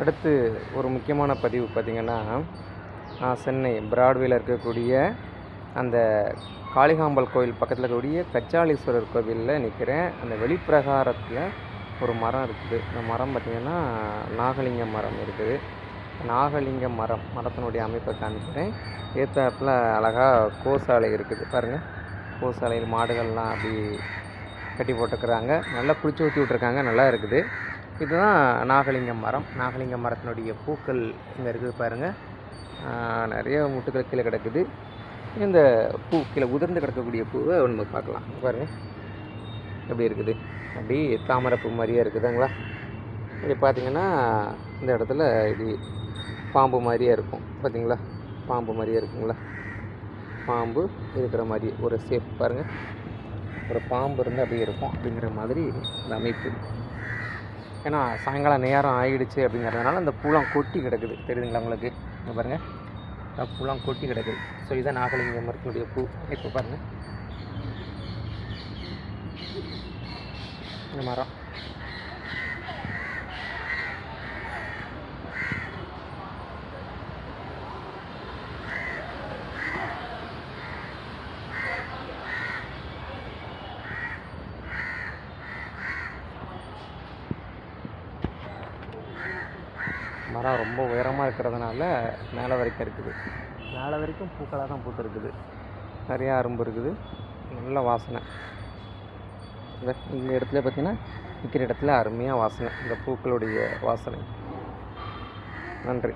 அடுத்து ஒரு முக்கியமான பதிவு பார்த்திங்கன்னா நான் சென்னை பிராட்வேல இருக்கக்கூடிய அந்த காளிகாம்பாள் கோயில் பக்கத்தில் இருக்கக்கூடிய கச்சாலீஸ்வரர் கோவிலில் நிற்கிறேன் அந்த வெளிப்பிரகாரத்தில் ஒரு மரம் இருக்குது. இந்த மரம் பார்த்திங்கன்னா நாகலிங்க மரம் இருக்குது. நாகலிங்க மரம் மரத்தினுடைய அமைப்பை காமிக்கிறேன். ஏத்தாப்பில் அழகாக கோசாலை இருக்குது. பாருங்கள் கோசாலையில் மாடுகள்லாம் அப்படி கட்டி போட்டுக்கிறாங்க நல்லா குளிச்சு ஊற்றி விட்ருக்காங்க நல்லா இருக்குது. இதுதான் நாகலிங்க மரம். நாகலிங்க மரத்தினுடைய பூக்கள் இங்கே இருக்குது பாருங்கள் நிறைய முட்டுக்கள் கீழே கிடக்குது. இந்த பூ கீழே உதிர்ந்து கிடக்கக்கூடிய பூவை நம்ம பார்க்கலாம். பாருங்கள் எப்படி இருக்குது? அப்படி தாமரை பூ மாதிரியே இருக்குதுங்களா? இப்படி பார்த்தீங்கன்னா இந்த இடத்துல இப்படி பாம்பு மாதிரியே இருக்கும். பார்த்தீங்களா? பாம்பு மாதிரியே இருக்குங்களா? பாம்பு இருக்கிற மாதிரி ஒரு சேஃப் பாருங்கள் ஒரு பாம்பு இருந்து அப்படியே இருக்கும் அப்படிங்கிற மாதிரி இந்த அமைப்பு. ஏன்னா சாயங்காலம் நேரம் ஆகிடுச்சு அப்படிங்கிறதுனால அந்த பூலாம் கொட்டி கிடக்குது. தெரியுதுங்களா உங்களுக்கு? இங்கே பாருங்கள் பூலாம் கொட்டி கிடக்குது. ஸோ இதுதான் நாகலிங்க மரத்தினுடைய பூ. இப்போ பாருங்கள் இந்த மரம். மரம் ரொம்ப உயரமாக இருக்கிறதுனால மேலே வரைக்கும் இருக்குது. மேலே வரைக்கும் பூக்களாக தான் பூத்துருக்குது நிறையா அரும்பு இருக்குது. நல்ல வாசனை. இந்த இந்த இடத்துல பார்த்தீங்கன்னா நிற்கிற இடத்துல அருமையாக வாசனை. இந்த பூக்களுடைய வாசனை. நன்றி.